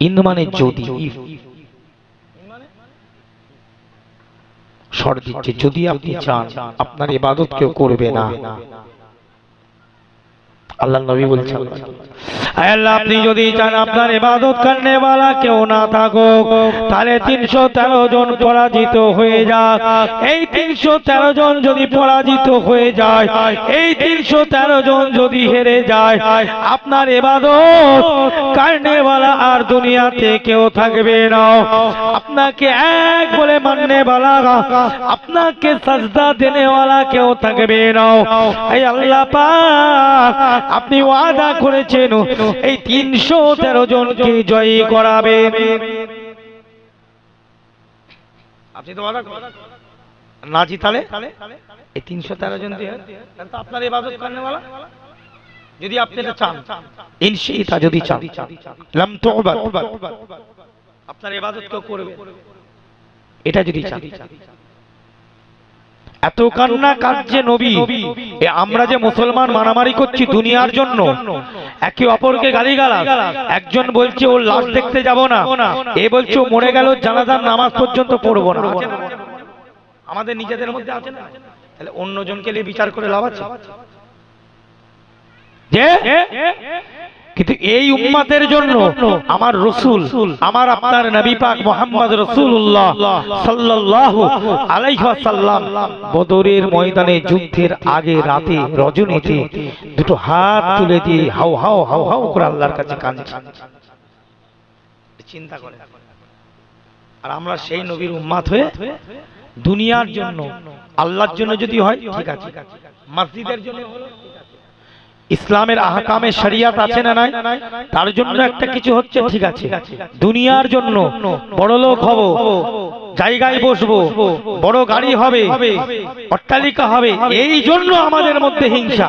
In মানে যদি। শর্ত দিচ্ছে যদি আপনি চান আপনার এবাদত কেউ করবে না আল্লাহ নবী বলছেন আয় আল্লাহ আপনি যদি চান আপনার ইবাদত করনে वाला কেউ না থাকো তাহলে 313 জন পরাজিত হয়ে যাক এই 313 জন যদি পরাজিত হয়ে যায় এই 313 জন যদি হেরে যায় আপনার ইবাদত করনে वाला আর দুনিয়াতে কেউ থাকবে না আপনাকে এক বলে মাননে वाला আপনাকে সাজদা দেনে वाला কেউ থাকবে না এই আল্লাহ পাক আপনি ওয়াদা করেছেন, এই তিনশো তেরো জনকে জয়ী করাবে। আপনি তো ওয়াদা করেন। না এই তিনশো তেরো জন তাহলে আপনার যদি আপনি এটা চান যদি চান। আপনার কেউ করবে? এটা যদি চান। এত কান্না কাঁদছে নবী? আমরা যে মুসলমান মারামারি করছি দুনিয়ার জন্য, একে অপরকে গালি একজন বলছে, ওর লাশ দেখতে যাব না। এ বলছে, ও মরে গেল, জানাজার নামাজ পর্যন্ত পড়ব না? আমাদের নিজেদের মধ্যে আছে না? তাহলে অন্যজনকে নিয়ে বিচার করে লাভ আছে? কিন্তু এই উম্মাতের জন্য আমার রসুল আমার আপনার নবী পাক মোহাম্মদ রসুল্লাহ সাল্লাল্লাহু আলাইহি ওয়াসাল্লাম বদরের ময়দানে যুদ্ধের আগে রাতে রজনীতে দুটো হাত তুলে দিয়ে হাও হাও হাও হাও করে আল্লাহর কাছে কাঁদছে। চিন্তা করে। আর আমরা সেই নবীর উম্মাত হয়ে দুনিয়ার জন্য আল্লাহর জন্য যদি হয় ঠিক আছে। মসজিদের জন্য হলো ঠিক আছে। ইসলামের আহকামে শরিয়াত আছে না নাই? তার জন্য একটা কিছু হচ্ছে ঠিক আছে। দুনিয়ার জন্য বড় লোক হব জায়গায় বসবো বড় গাড়ি হবে অট্টালিকা হবে এই জন্য আমাদের মধ্যে হিংসা।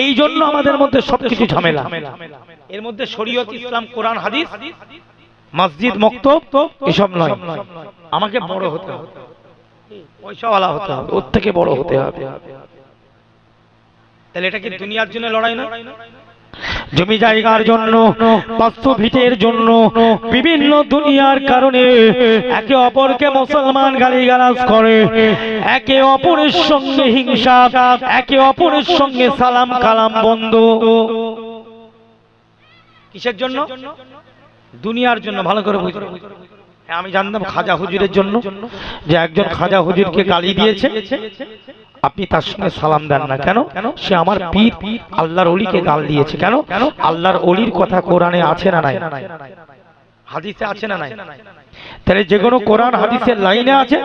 এই জন্য আমাদের মধ্যে সবকিছু ঝামেলা। এর মধ্যে শরীয়ত ইসলাম কোরআন হাদিস মসজিদ মক্তব এসব নয়। আমাকে বড় হতে হবে। পয়সাওয়ালা হতে হবে। ওর থেকে বড় হতে হবে। তাহলে এটা কি দুনিয়ার জন্য লড়াই না? জমি জায়গার জন্য বাস্তু ভিটের জন্য বিভিন্ন দুনিয়ার কারণে একে অপরকে মুসলমান গালিগালাজ করে একে অপরের সঙ্গে হিংসা একে অপরের সঙ্গে সালাম কালাম বন্ধ। কিসের জন্য? দুনিয়ার জন্য ভালো করে বুঝতে হ্যাঁ আমি জানতাম খাজা হুজুরের জন্য যে একজন খাজা হুজুরকে গালি দিয়েছে। আপনি তার সঙ্গে সালাম দেন না কেন? সে আমার পীর, আল্লাহর অলিকে গাল দিয়েছে কেন? আল্লাহর অলির কথা কোরআনে আছে না নাই? হাদিসে আছে না নাই? তাহলে যে কোনো কোরআন হাদিসের লাইনে আছে,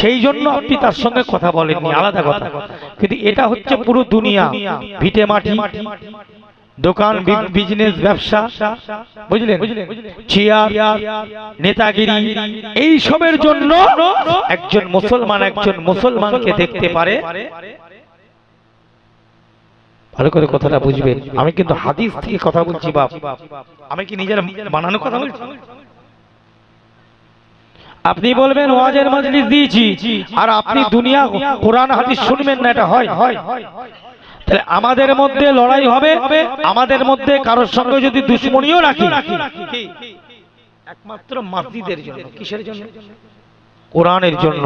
সেই জন্য আপনি তার সঙ্গে কথা বলেননি, আলাদা কথা। কিন্তু এটা হচ্ছে পুরো দুনিয়া, ভিটে মাটি। দোকান বিজনেস ব্যবসা বুঝলেন? চেয়ার নেতাগিরি এই সবের জন্য একজন মুসলমান একজন মুসলমানকে দেখতে পারে। ভালো করে কথাটা বুঝবেন। আমি কিন্তু হাদিস থেকে কথা বলছি বাপ। আমি কি নিজের বানানো কথা বলছি? আপনি বলবেন ওয়াজের মজলিস দিয়েছি। আর আপনি দুনিয়া কোরআন হাদিস শুনবেন না এটা হয় হয়। তাহলে আমাদের মধ্যে লড়াই হবে আমাদের মধ্যে কারোর সঙ্গে যদি দুশ্মনীও রাখি। একমাত্র মসজিদের জন্য কিসের জন্য? কোরআনের জন্য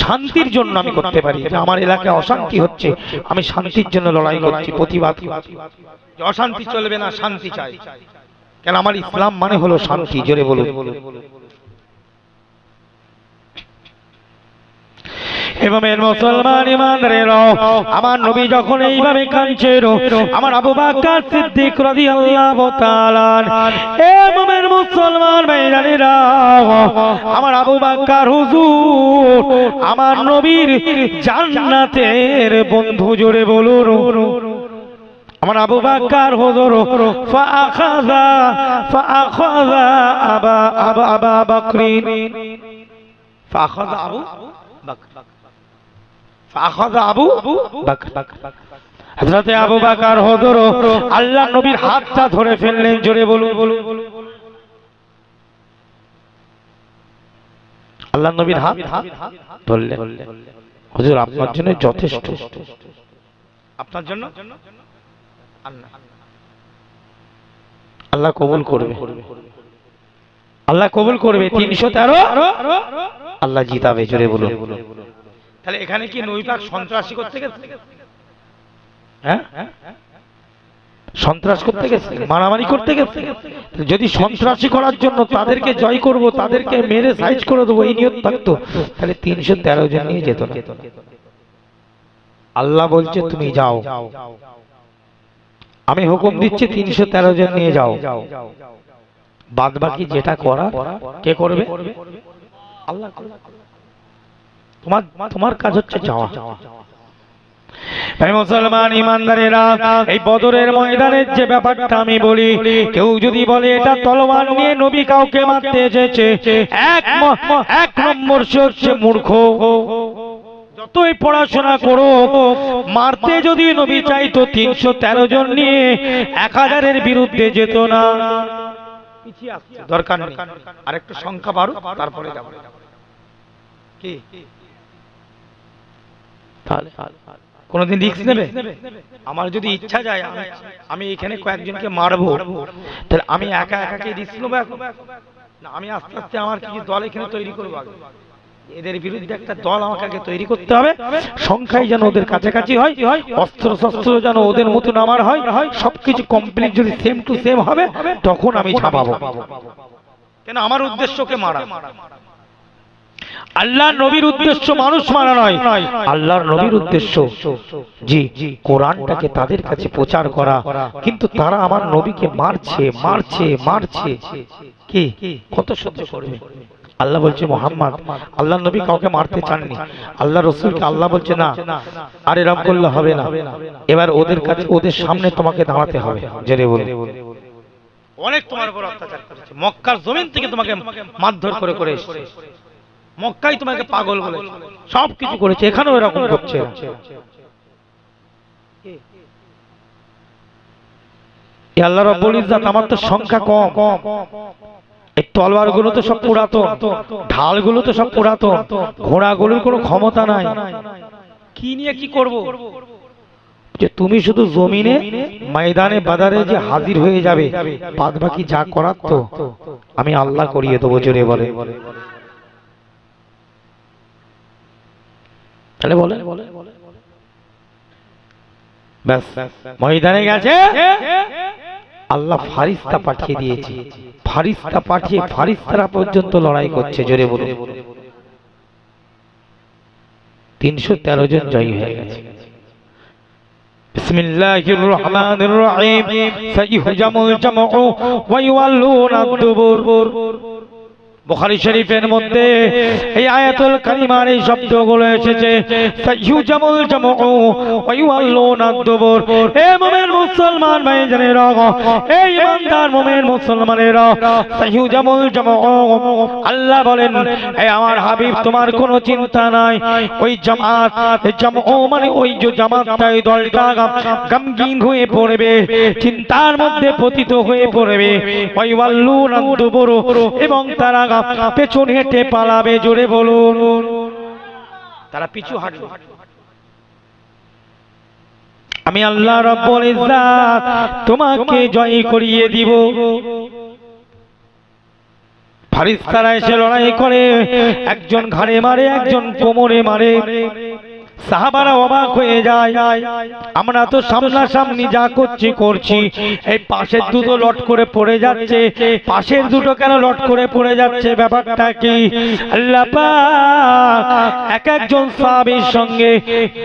শান্তির জন্য আমি করতে পারি। আমার এলাকায় অশান্তি হচ্ছে। আমি শান্তির জন্য লড়াই করছি প্রতিবাদ অশান্তি চলবে না শান্তি চাই। কেন? আমার ইসলাম মানে হলো শান্তি জোরে বলুন। এর মুসলমান ইমানদারেরা আমার নবী যখন এইভাবে কাঁদছেন আমার আবু বাক্কার সিদ্দিক রাদিয়াল্লাহু তাআলা, এ মোমের মুসলমান ভাইরানেরা আমার আবু বাক্কার হুজুর, আমার নবীর জান্নাতের বন্ধু জোরে বলুন। আমার আবু বাক্কার হুজুর ফাআখাযা ফাআখাযা আবা আবা আবা বকরিন। ফাআখাযা আবু বকর। আবু বকর। আবু বকর হযর আল্লাহ নবীর হাতটা ধরে ফেললেন জোরে বলুন। আল্লাহ নবীর হাত ধরলেন। হুজুর আপনার জন্য যথেষ্ট। আপনার জন্য? আল্লাহ। আল্লাহ কবুল করবে। আল্লাহ কবুল করবে। তিনশো তেরো? আল্লাহ জিতাবে জোরে বলুন। তাহলে এখানে কি নৈপাক সন্ত্রাসী করতে গেছে? হ্যাঁ? সন্ত্রাস করতে গেছে? মারামারি করতে গেছে? যদি সন্ত্রাসী করার জন্য তাদেরকে জয় করব, তাদেরকে মেরে সাইজ করে দেবো, এই নিয়ত থাকতো, তাহলে তিনশো তেরো জন নিয়ে যেত না। আল্লাহ বলছে, তুমি যাও। আমি হুকুম দিচ্ছি, তিনশো তেরো জন নিয়ে যাও। বাদ বাকি যেটা করা কে করবে? আল্লাহ। তোমার তোমার কাজ হচ্ছে যাওয়া। মুসলমান ইমানদারেরা এই বদরের ময়দানের যে ব্যাপারটা আমি বলি কেউ যদি বলে এটা তলোয়ার নিয়ে নবী কাউকে মারতে এসেছে এক এক নম্বর সে হচ্ছে মূর্খ। যতই পড়াশোনা করো মারতে যদি নবী চাইতো তিনশো তেরো জন নিয়ে এক হাজারের বিরুদ্ধে যেত না। দরকার নেই। আরেকটু সংখ্যা বাড়ো তারপরে যাব। কি? তাহলে কোনদিন রিস্ক নেবে? আমার যদি ইচ্ছা যায় আমি- আমি এখানে কয়েকজনকে মারবো। তাহলে আমি একা একাকে রিস্ক নেব এখন? না আমি আস্তে আস্তে আমার কিছু দল এখানে তৈরি করব আগে? এদের বিরুদ্ধে একটা দল আমাকে আগে তৈরি করতে হবে। সংখ্যায় যেন ওদের কাছাকাছি হয় অস্ত্র শস্ত্র যেন ওদের মতন আমার হয় হয় সবকিছু কমপ্লিট যদি সেম টু সেম হবে তখন আমি ছাপাবো কেন? আমার উদ্দেশ্যকে মারা মারা। আল্লাহ নবীর উদ্দেশ্য মানুষ মারা নয়। আল্লাহর নবীর উদ্দেশ্য, জি, কোরআনটাকে তাদের কাছে প্রচার করা। কিন্তু তারা আমার নবীকে মারছে মারছে মারছে। কি? কত সহ্য করবে? আল্লাহ বলছে, মোহাম্মদ, আল্লাহ নবী কাউকে মারতে চাননি। আল্লাহ রসুলকে আল্লাহ বলছে, না, আর এরম করলে হবে না। এবার ওদের কাছে, ওদের সামনে তোমাকে দাঁড়াতে হবে। জেনে বলে অনেক তোমার উপর অত্যাচার করেছে। মক্কার জমিন থেকে তোমাকে মারধর করে করে এসেছে। মক্কাই তোমাকে পাগল বলে সব কিছু করেছে এখানেও এরকম করছে আল্লাহ রাব্বুল ইজ্জাত আমার তো সংখ্যা কম। এই তলোয়ারগুলো তো সব পুরাতন ঢালগুলো তো সব পুরাতন ঘোড়াগুলোর কোনো ক্ষমতা নাই। কি নিয়ে কি করব? যে তুমি শুধু জমিনে ময়দানে বাজারে যে হাজির হয়ে যাবে বাদ বাকি যা করার তো আমি আল্লাহ করিয়ে দেবো জোরে বলে। তাহলে বলে ব্যাস ময়দানে গেছে আল্লাহ ফারিস্তা পাঠিয়ে দিয়েছে ফারিস্তা পাঠিয়ে ফারিস্তারা পর্যন্ত লড়াই করছে জোরে বলে তিনশো তেরো জন জয়ী হয়ে গেছে بسم الله الرحمن الرحيم سيهجم الجمع ويولون الدبر বুখারী শরীফের মধ্যে এই আয়াতুল কারিমার এই শব্দগুলো এসেছে জামউ ওয়া ইউআল্লুনা দুবুর। হে মুমিন মুসলমান এই ইমানদার মুমিন মুসলমানেরা জামউ আল্লাহ বলেন আমার হাবিব, তোমার কোনো চিন্তা নাই। ওই জামাত জামউ মানে ওই যে জামাতটা এই দলটা গমগিন হয়ে পড়বে, চিন্তার মধ্যে পতিত হয়ে পড়বে। ওই ওয়াল্লুনা দুবুর এবং তারা পেছন হেঁটে পালাবে জোরে বলুন। তারা পিছু হাঁটবে আমি আল্লাহ রব্বুল ইজ্জাত তোমাকে জয় করিয়ে দিব। ফারিস্তারা এসে লড়াই করে একজন ঘাড়ে মারে একজন কোমরে মারে। সাহাবারা অবাক হয়ে যায়। আমরা তো সামনাসামনি যা করছি করছি। এই পাশের দুটো লট করে পড়ে যাচ্ছে। পাশের দুটো কেন লট করে পড়ে যাচ্ছে? ব্যাপারটা কি? এক একজন সাহাবীর সঙ্গে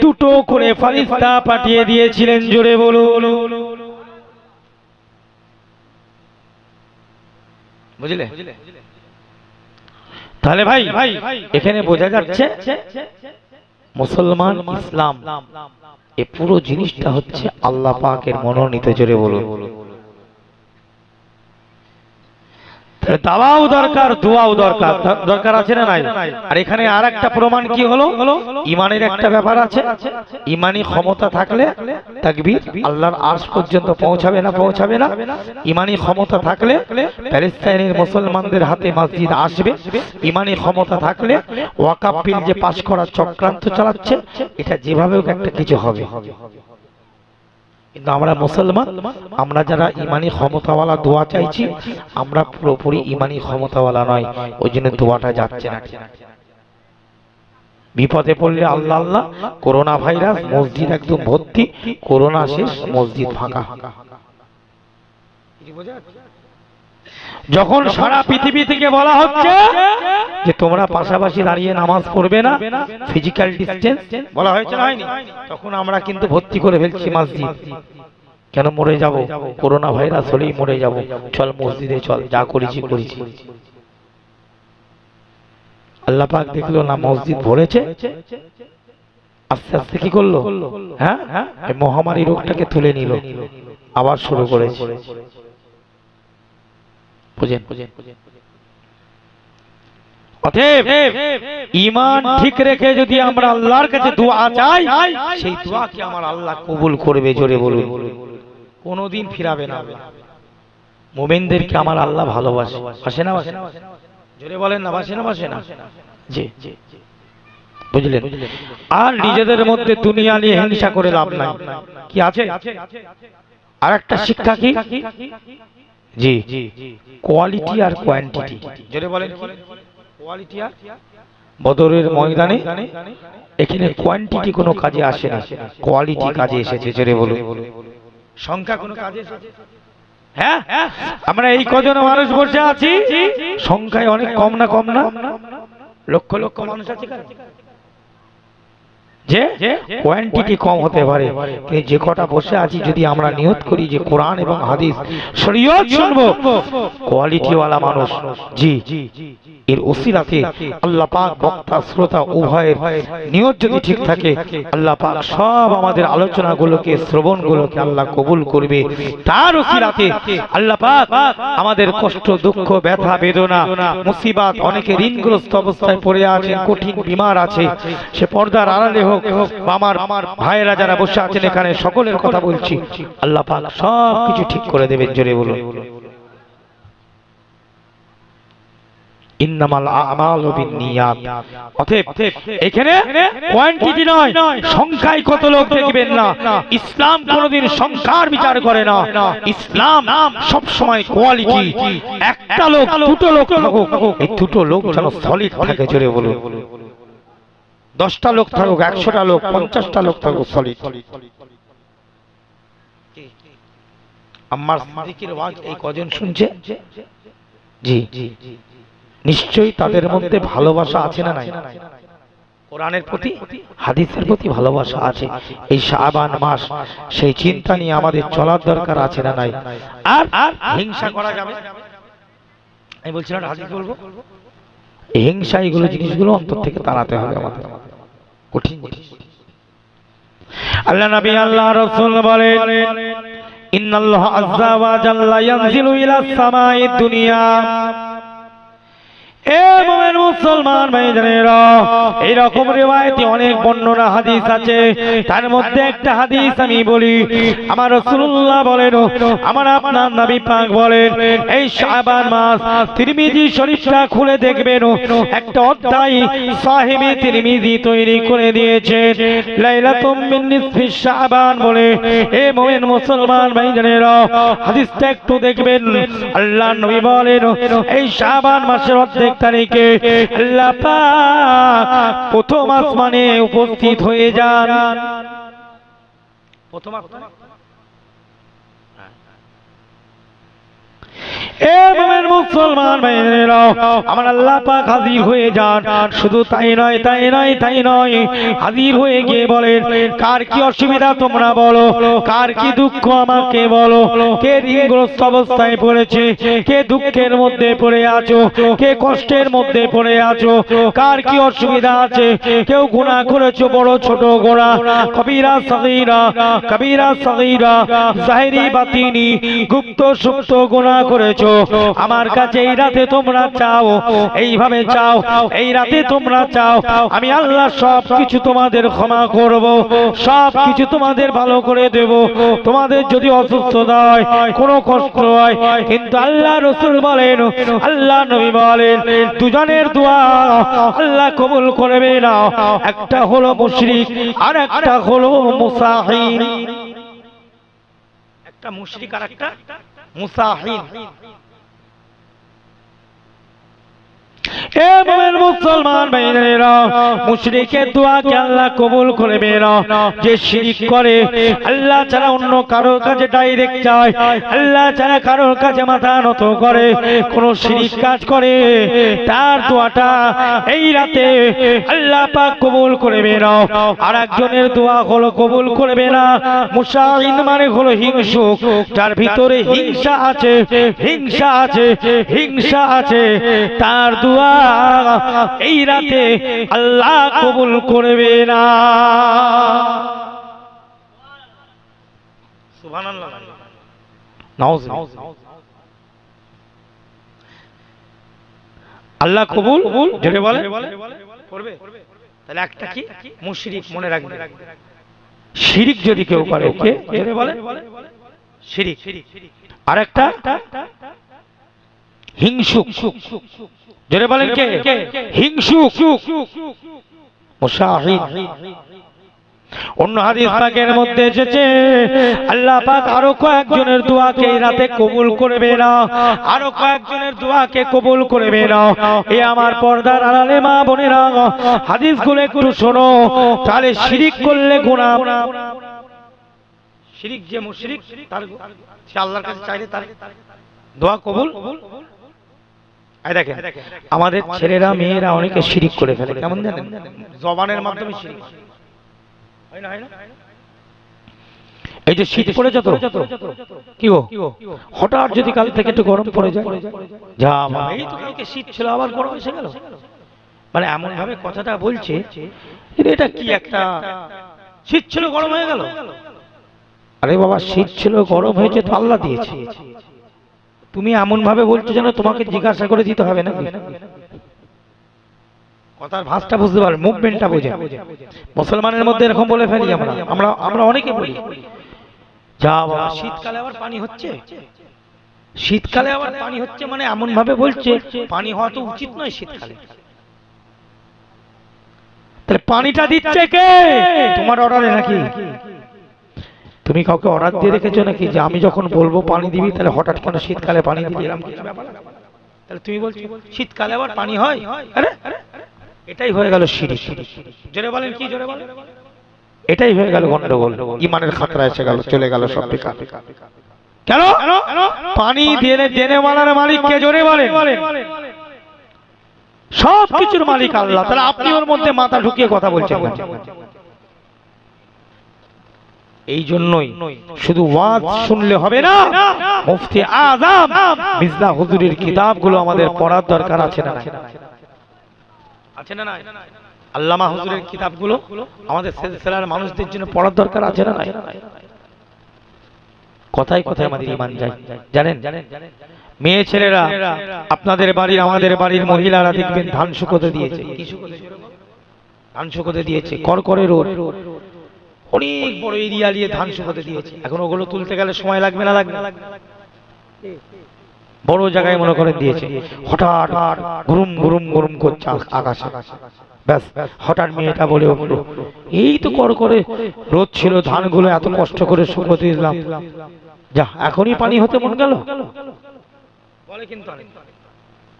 দুটো করে ফারিস্তা পাঠিয়ে দিয়েছিলেন জোরে বলুন। বুঝলে? তাহলে ভাই এখানে বোঝা যাচ্ছে মুসলমান ইসলাম। এ পুরো জিনিসটা হচ্ছে আল্লাহ পাকের মনোনীত জোরে বলুন তাহলে দাওয়াও দরকার, দোয়াও দরকার। দরকার আছে না নাই? আর এখানে আর একটা প্রমাণ কি হলো? ইমানের একটা ব্যাপার আছে। ইমানি ক্ষমতা থাকলে তাকবীর আল্লাহর আরশ পর্যন্ত পৌঁছাবে না পৌঁছাবে না। ইমানি ক্ষমতা থাকলে প্যালেস্তাইনের মুসলমানদের হাতে মসজিদ আসবে। ইমানি ক্ষমতা থাকলে ওয়াকাব বিল যে পাশ করার চক্রান্ত চালাচ্ছে, এটা যেভাবে একটা কিছু হবে। কিন্তু আমরা মুসলমান, আমরা যারা ইমানি ক্ষমতাওয়ালা দোয়া চাইছি, আমরা পুরোপুরি ইমানি ক্ষমতাওয়ালা নয়, ওই জন্য দোয়াটা যাচ্ছে না। বিপদে পড়লে আল্লাহ আল্লাহ, করোনা ভাইরাস, মসজিদ একদম ভর্তি, করোনা শেষ, মসজিদ ফাঁকা। যখন সারা পৃথিবী থেকে বলা হচ্ছে যে তোমরা পাশাপাশি দাঁড়িয়ে নামাজ পড়বে না ফিজিক্যাল ডিস্টেন্স বলা হয়েছে না হয়নি? তখন আমরা কিন্তু ভর্তি করে ফেলছি মসজিদ। কেন মরে যাব? করোনা ভাইরাস হলেই মরে যাব। চল মসজিদে চল যা করেছি করেছি। আল্লাহ পাক দেখল না মসজিদ ভরেছে? আস্তে আস্তে কি করল? হ্যাঁ? মহামারী রোগটাকে তুলে নিল। আবার শুরু করেছে। বুঝেন। অতএব ইমান ঠিক রেখে যদি আমরা আল্লাহর কাছে দোয়া চাই সেই দোয়াকে আমার আল্লাহ কবুল করবে জোরে বলুন। কোনোদিন ফিরাবে না মোমেনদেরকে আমার আল্লাহ ভালোবাসে। বাসে না বাসে জোরে বলেন না বাসে না বাসে না। জি বুঝলেন? আর নিজেদের মধ্যে দুনিয়া নিয়ে হিংসা করে লাভ নাই। কি আছে? আর একটা শিক্ষা কি? জি। কোয়ালিটি আর কোয়ান্টিটি জোরে বলেন কোয়ালিটি আর? বদরের ময়দানে এখানে কোয়ান্টিটি কোনো কাজে আসে না। কোয়ালিটি কাজে এসেছে জোরে বলুন। সংখ্যা কোনো কাজে এসেছে হ্যাঁ? আমরা এই কজন মানুষ বসে আছি। সংখ্যায় অনেক কম না কম না। লক্ষ লক্ষ মানুষ আছে? যে কোয়ান্টিটি কম হতে পারে। কিন্তু যে কটা বসে আছি, যদি আমরা নিয়ত করি যে কোরআন এবং হাদিস শরীয়ত শুনব কোয়ালিটিওয়ালা মানুষ, জি, এর ওসিলাতে আল্লাহ পাক বক্তা, শ্রোতা উভয়ের নিয়ত যদি ঠিক থাকে, আল্লাহ পাক সব আমাদের আলোচনাগুলোকে, শ্রবণগুলোকে আল্লাহ কবুল করবে। তার ওসিলাতে আল্লাহ পাক আমাদের কষ্ট, দুঃখ, ব্যথা, বেদনা, মুসিবাত, অনেকে ঋণগ্রস্ত অবস্থায় পড়ে আছে কঠিন, বিমার আছে, সে পর্দার আড়ালে হোক আমার আমার ভাইয়েরা যারা বসে আছেন এখানে, সকলের কথা বলছি। আল্লাহ পাক সব কিছু ঠিক করে দেবেন, জোরে বলুন। সংখ্যায় কত লোক দেখবেন না। ইসলাম সংখ্যার বিচার করে না। ইসলাম সব সময় কোয়ালিটি একটা লোক, দুটো লোক এই দুটো লোক যেন সলিড থাকে, জোরে বলুন। দশটা লোক থাকুক একশোটা লোক পঞ্চাশটা লোক থাকুক সলিড আমার সিদ্দিকের ওয়াজ এই কজন শুনছে? জি। নিশ্চয়ই তাদের মধ্যে ভালোবাসা আছে না নাই? কোরআনের প্রতি? হাদিসের প্রতি ভালোবাসা আছে। এই শাবান মাস সেই চিন্তা নিয়ে আমাদের চলার দরকার আছে না নাই? আর? আর? হিংসা করা যাবে? আমি বলছিলাম হাদিস বলব হিংসা এগুলো জিনিসগুলো অন্তর থেকে তাড়াতে হবে আমাদের। কঠিন। আল্লাহ নবী আল্লাহ রাসূল বলেন ইন্নাল্লাহ আযজা ওয়া জাল্লা ইয়ানজিলু ইলা সামাঈদ দুনিয়া। মুসলমান হাদিস আছে। তার মধ্যে একটা হাদিস আমি বলি, আমার বলেন এই তিরমিজি খুলে দেখবেন, একটা অধ্যায় সাহেবে তিরমিজি তৈরি করে দিয়েছে। লাইলাতুম বলে, এ মোমেন মুসলমান ভাইজানেরা হাদিসটা একটু দেখবেন। আল্লাহ নবী বলেন, এই শাবান মাসের অর্ধেক তারিখে প্রথম আসমানে উপস্থিত হয়ে যান। প্রথম এ মোমেন মুসলমান ভাইয়েরা, আমার আল্লাহ পাক হাজির হয়ে যান। শুধু তাই নয় তাই নয় তাই নয়। হাজির হয়ে গিয়ে বলেন, কার কি অসুবিধা তোমরা বলো, কার কি দুঃখ আমাকে বলো, কে ঋণগ্রস্ত অবস্থায় পড়েছে, কে দুঃখের মধ্যে পড়ে আছো, কে কষ্টের মধ্যে পড়ে আছো, কার কি অসুবিধা আছে, কেউ গুনাহ করেছ বড় ছোট গোড়া, কবিরা সগীরা কবিরা সগীরা, জাহিরি বাতিনি, গুপ্ত সুপ্ত গুনাহ করেছ আমার কাছে এই রাতে তোমরা চাও, এইভাবে চাও, এই রাতে তোমরা চাও, আমি আল্লাহ সব কিছু তোমাদের ক্ষমা করব সব কিছু তোমাদের ভালো করে দেব। তোমাদের যদি অসুস্থতা হয়, কোনো কষ্ট হয়, কিন্তু আল্লাহ রসুল বলেন, আল্লাহ নবী বলেন, দুজনের দোয়া আল্লাহ কবুল করবে না। একটা হলো মুশরিক আর একটা হলো মুসাহিন একটা মুশরিক আর একটা মুসাহিন এ মোমেন মুসলমান ভাইরা মুশরিকের দোয়াকে আল্লাহ কবুল করবে না যে শিরিক করে, আল্লাহ ছাড়া অন্য কারোর কাছে ডাইরেক্ট যায়, আল্লাহ ছাড়া কারোর কাছে মাথা নত করে, কোন শিরিক কাজ করে। তার দোয়াটা এই রাতে আল্লাহ পাক কবুল করবে না আর একজনের দোয়া হলো কবুল করবে না মুসাহিন মানে হলো হিংসুক। যার ভিতরে হিংসা আছে হিংসা আছে হিংসা আছে, তার দোয়া এই রাতে আল্লাহ কবুল করবে না। আল্লাহ কবুল যেটা বলে করবে? তাহলে একটা কি? মুশরিক মনে রাখবে। শিরিক যদি কেউ করে কে? যেটা বলে শিরিক। আরেকটা? হিংসুক। যেটা বলেন কে? হিংসুক। মুসাহিদ অন্য হাদিস পাকের মধ্যে এসেছে আল্লাহ পাক আরও কয়েকজনের দোয়াকে এই রাতে কবুল করবে না আরও কয়েকজনের দোয়াকে কবুল করবে না এ আমার পর্দার আড়ালে মা বোনেরা হাদিসগুলো একটু শোনো। তাহলে শিরিক করলে গুনাহ। শিরিক যে মুশরিক তার সে আল্লাহর কাছে চাইলে তার দোয়া কবুল। এই দেখেন আমাদের ছেলেরা মেয়েরা অনেকে শিরিক করে ফেলে কেমন জানেন? জবানের মাধ্যমে শিরিক হয় না হয় না? এই যে শীত পড়েছে তো কি হঠাৎ যদি কাল থেকে একটু গরম পড়ে যায় যা এই তো কালকে শীত ছিল আবার গরম এসে গেল। মানে এমন ভাবে কথাটা বলছে এটা কি একটা শীত ছিল গরম হয়ে গেল। আরে বাবা শীত ছিল গরম হয়েছে তো আল্লাহ দিয়েছে। তুমি এমন ভাবে বলছো যেন তোমাকে জিজ্ঞাসা করে দিতে হবে না কথার ভাষটা বুঝতে পারবে মুভমেন্টটা বুঝে। মুসলমানের মধ্যে এরকম বলে ফেলি আমরা। আমরা আমরা অনেকে বলি, যা বাবা, শীতকালে আবার পানি হচ্ছে? শীতকালে আবার পানি হচ্ছে মানে এমন ভাবে বলছে, পানি হওয়া তো উচিত নয় শীতকালে। তাহলে পানিটা দিচ্ছে কে? তোমার অর্ডারে নাকি? তুমি কাউকে অর্ডার দিয়ে রেখেছো নাকি? যে আমি যখন বলব পানি দিবি, তাহলে হঠাৎ কেন শীতকালে পানি দিবি? এরকম ব্যাপার তাহলে তুমি বলছো, শীতকালে আবার পানি হয়? আরে, এটাই হয়ে গেল সিঁড়ি। জোরে বলেন কি? জোরে বলেন। এটাই হয়ে গেল গন্ডগোল। ইমানের খাতরা এসে গেল, চলে গেল সব বেকার। কেন? পানি দেনে দেনে মালার মালিক কে জোরে বলেন। সব কিছুর মালিক আল্লাহ। তাহলে আপনি ওর মধ্যে মাথা ঢুকিয়ে কথা বলছেন? এই জন্যই শুধু ওয়াজ শুনলে হবে না। মুফতি আজম মির্জা হুজুরের কিতাবগুলো আমাদের পড়ার দরকার আছে না আছে না আল্লামা হুজুরের কিতাবগুলো আমাদের সিলসিলার মানুষদের জন্য পড়ার দরকার আছে না নাই? কথাই কথায় আমাদের ইমান যায়। জানেন? মেয়ে ছেলেরা আপনাদের বাড়ির আমাদের বাড়ির মহিলারা দেখবেন ধান শুকোতে দিয়েছে? ধান শুকোতে দিয়েছে। করকরে রোদ। অনেক বড় এরিয়া নিয়ে ধান শুকোতে দিয়েছে। এখন ওগুলো তুলতে গেলে সময় লাগবে না লাগবে? বড় জায়গায় মনে করে দিয়েছে। হঠাৎ গুরুম গুরুম গুরুম করছে আক- আকাশে। ব্যাস, হঠাৎ মেয়েটা বলে উঠল, এই তো কর করে রোদ ছিল, ধানগুলো এত কষ্ট করে শুকোতে দিলাম। যা, এখনই পানি হতে মন গেল? বলে কিন্তু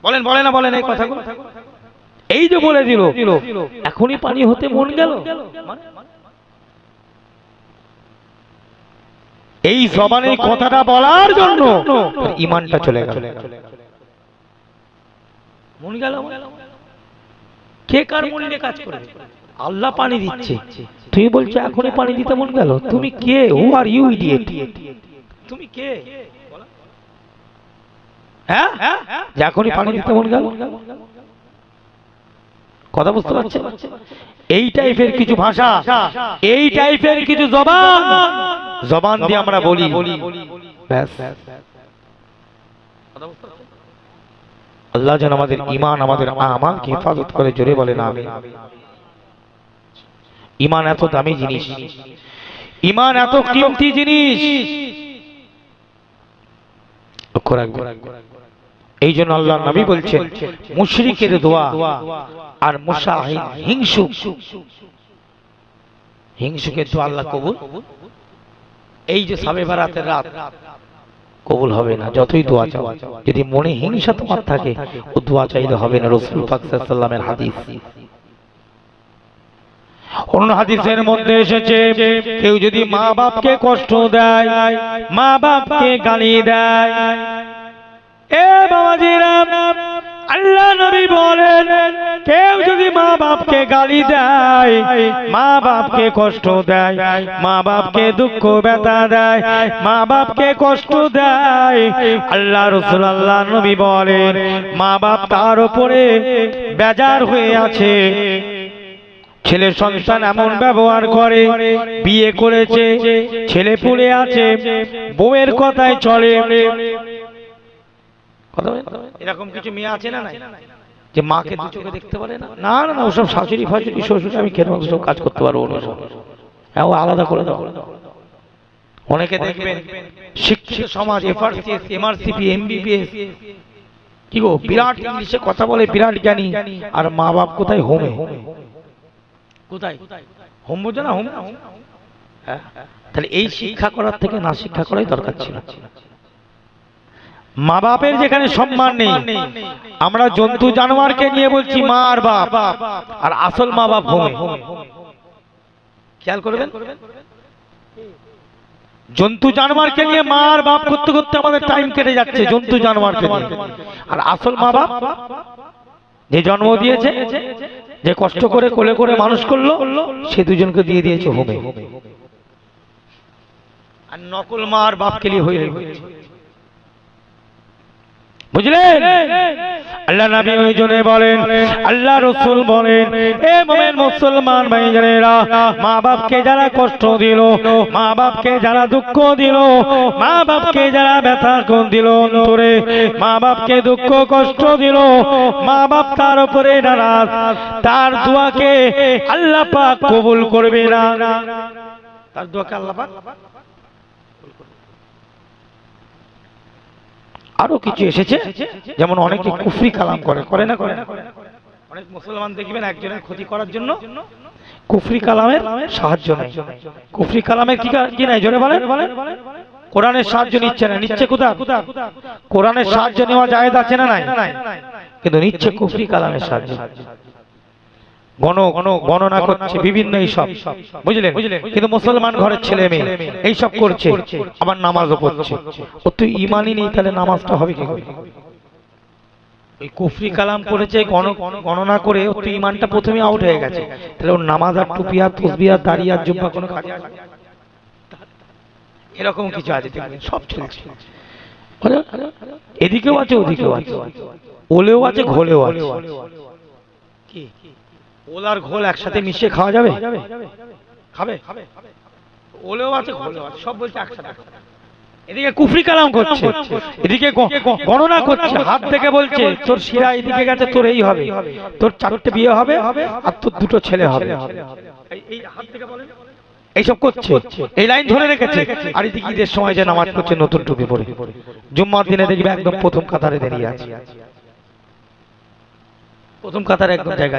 বলেন, বলে না বলেন এই কথাগুলো। এই যে বলে দিল, এখনই পানি হতে মন গেল? মানে? এই জবানের কথাটা বলার জন্য ইমানটা চলে গেল। কে কার আল্লাহ পানি দিচ্ছে। এখনই পানি দিতে মন গেল? তুমি কে? হু আর ইউ তুমি কে? হ্যাঁ? এখনই পানি দিতে মন গেল। কথা বুঝতে পারছেন? এই টাইপের কিছু ভাষা এই টাইপের কিছু জবান জবান দিয়ে আমরা বলি। আল্লাহ যেন আমাদের ইমান আমাদের আমাকে হেফাজত করে জোরে বলে না আমি ইমান এত দামি জিনিস। ইমান এত কিমতি জিনিস। লক্ষ্য রাখবেন। এই জন্য আল্লাহ নবী বলছেন মুশরিকের দোয়া আর মুসাহিন হিংসুক। হিংসুকের দোয়া আল্লাহ কবুল। এই যে সাবে বারাতের রাত, কবুল হবে না, যতই দোয়া চাও। যদি মনে হিংসা তোমার থাকে, ও দোয়া চাইলে হবে না, রসুল পাক সাল্লামের হাদিস। অন্য হাদিসের মধ্যে এসেছে, কেউ যদি মা বাপকে কষ্ট দেয় মা বাপকে গালি দেয় আল্লাহ নবী বলেন, কেউ যদি মা বাপকে গালি দেয়, মা বাপকে কষ্ট দেয়, মা বাপকে দুঃখ, ব্যথা দেয়, মা বাপকে কষ্ট দেয়, আল্লাহ রসুল আল্লাহ নবী বলেন, মা বাপ তার উপরে বেজার হয়ে আছে ছেলে সন্তান এমন ব্যবহার করে, বিয়ে করেছে, ছেলে পুলে আছে, বউয়ের কথায় চলে? এরকম কিছু মেয়ে আছে না? যে মাকে দু চোখে দেখতে পারে না? না না ওসব শাশুড়ি ফাশুড়ি শ্বশুর আমি কেন ওসব কাজ করতে পারব না হ্যাঁ ও আলাদা করে দাও। অনেকে দেখবেন শিক্ষিত সমাজ এফআরসিএস এমআরসিপি এমবিবিএস। কি গো বিরাট ইংলিশে কথা বলে বিরাট জ্ঞানী। আর মা বাপ কোথায় হোমে কোথায়? হোম বোঝো না হোম হ্যাঁ? তাহলে এই শিক্ষা করার থেকে না শিক্ষা করাই দরকার ছিল। মা বাপের যেখানে সম্মান নেই, আমরা জন্তু জানোয়ারকে নিয়ে বলছি মা আর বাপ, আর আসল মা বাপ খেয়াল করবেন? জন্তু জানোয়ারকে নিয়ে মা আর বাপ করতে করতে আমাদের টাইম কেটে যাচ্ছে, জন্তু জানোয়ারকে নিয়ে। আর আসল মা বাপ যে জন্ম দিয়েছে, যে কষ্ট করে কোলে করে মানুষ করল, সে দুজনকে দিয়ে দিয়েছে হোমে। আর নকল মা আর বাপকে নিয়ে হয়ে গেছে বুঝলেন? আল্লাহ নবী ওই জন্য বলেন, আল্লাহ রসুল বলেন, এ মোমেন মুসলমান ভাইজানেরা মা বাপকে যারা কষ্ট দিল মা বাপকে যারা দুঃখ দিল মা বাপকে যারা ব্যথা কোন দিল, অন্তরে মা বাপকে দুঃখ কষ্ট দিল মা বাপ তার উপরে নারাজ, তার দোয়াকে আল্লাহ পাক কবুল করবে না। তার দোয়াকে আল্লাহ পাক আরও কিছু এসেছে যেমন অনেকে কুফরি কালাম করে করে না করে অনেক মুসলমান দেখবেন একজনের ক্ষতি করার জন্য কুফরি কালামের সাহায্য নেই কুফরি কালামের কি কা- নাই জোরে বলেন। কোরআনের সাহায্য নিচ্ছে না নিচ্ছে কোথা কোরআনের সাহায্য নেওয়া যায় আছে না নাই? কিন্তু নিচ্ছে কুফরি কালামের সাহায্য। গণ গণ গণনা করছে বিভিন্ন এইসব। বুঝলেন? কিন্তু মুসলমান ঘরের ছেলে মেয়ে। এইসব করছে। আবার নামাজও পড়ছে। ও তুই ইমানই নেই তাহলে নামাজটা হবে কি করে? ওই কুফরি কালাম করেছে গণ- গণনা করে ওর তো ইমানটা প্রথমে আউট হয়ে গেছে। তাহলে ওর নামাজ আর টুপি আর তসবি আর দাড়ি আর জুব্বা কোনো কাজে। এরকম কিছু আছে সব চলছে। এদিকেও আছে ওদিকেও আছে। ওলেও আছে ঘোলেও আছে। কি? ওল আর ঘোল একসাথে মিশিয়ে খাওয়া যাবে? খাবে? ওলেও আছে, ঘোলেও আছে, সব বলছে একসাথে এদিকে কুফরি কালাম করছে, এদিকে গণনা করছে, হাত থেকে বলছে, তোর শিরা এদিকে গেছে, তোর এই হবে, তোর চারটে বিয়ে হবে আর তোর দুটো ছেলে হবে। এইসব করছে, এই লাইন ধরে রেখেছে, আর এদিকে ঈদের সময় যে নামাজ পড়ছে নতুন টুপি পরে। জুম্মার দিনে দেখবে একদম প্রথম কাতারে দাঁড়িয়ে আছে। প্রথম কাতারে একদম জায়গা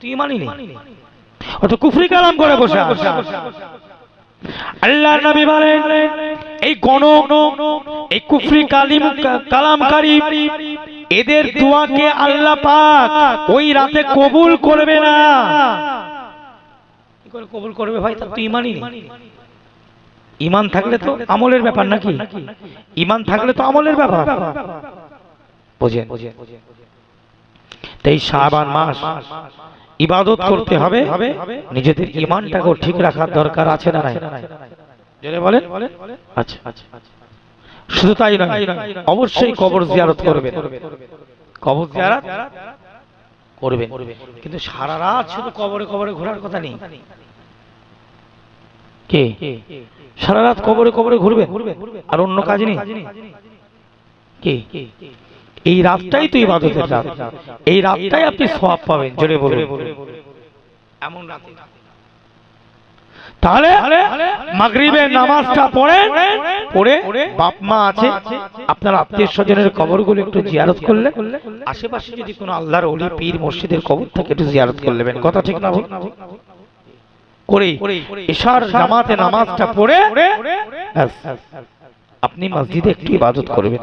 আছে। তুই মানি কুফরি কালাম করে বসে আল্লাহ নবী বলেন এই গণ এই কুফরি কালিম কালামকারী এদের দোয়াকে আল্লাহ পাক ওই রাতে কবুল করবে না। কি করে কবুল করবে ভাই? তার তো ইমানই নেই। ইমান থাকলে তো আমলের ব্যাপার নাকি? ইমান থাকলে তো আমলের ব্যাপার। বোঝেন। তাই শাবান মাস ইবাদত করতে হবে। নিজেদের ইমানটাকেও ঠিক রাখার দরকার আছে না নাই? বলেন? আচ্ছা। শুধু তাই নয় অবশ্যই কবর জিয়ারত করবেন। কবর জিয়ারত করবেন। কিন্তু সারা রাত শুধু কবরে কবরে ঘোরার কথা নেই। কে? সারা রাত কবরে কবরে ঘুরবে আর অন্য কাজ নেই? কে? এই রাতটাই তো ইবাদতের রাত। এই রাতটাই আপনি সওয়াব পাবেন জোরে বলুন। এমন রাতে। তাহলে মাগরিবের নামাজটা পড়েন পড়ে বাপ মা আছে আপনার আত্মীয় স্বজনের কবরগুলো একটু জিয়ারত করলে আশেপাশে যদি কোনো আল্লাহর ওলি পীর মসজিদের কবর থাকে একটু জিয়ারত করে নেবেন কথা ঠিক না ভুল? করে এশার জামাতে নামাজটা পড়ে। আপনি মসজিদে একটু ইবাদত করবেন।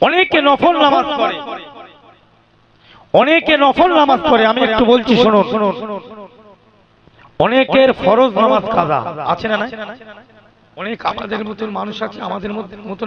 অনেকে নফল নামাজ পড়ে। অনেকে নফল নামাজ পড়ে, আমি একটু বলছি, শুনুন। অনেকের ফরজ নামাজ কাজা, আছে না অনেক আমাদের মতন মানুষ আছে, আমাদের মতন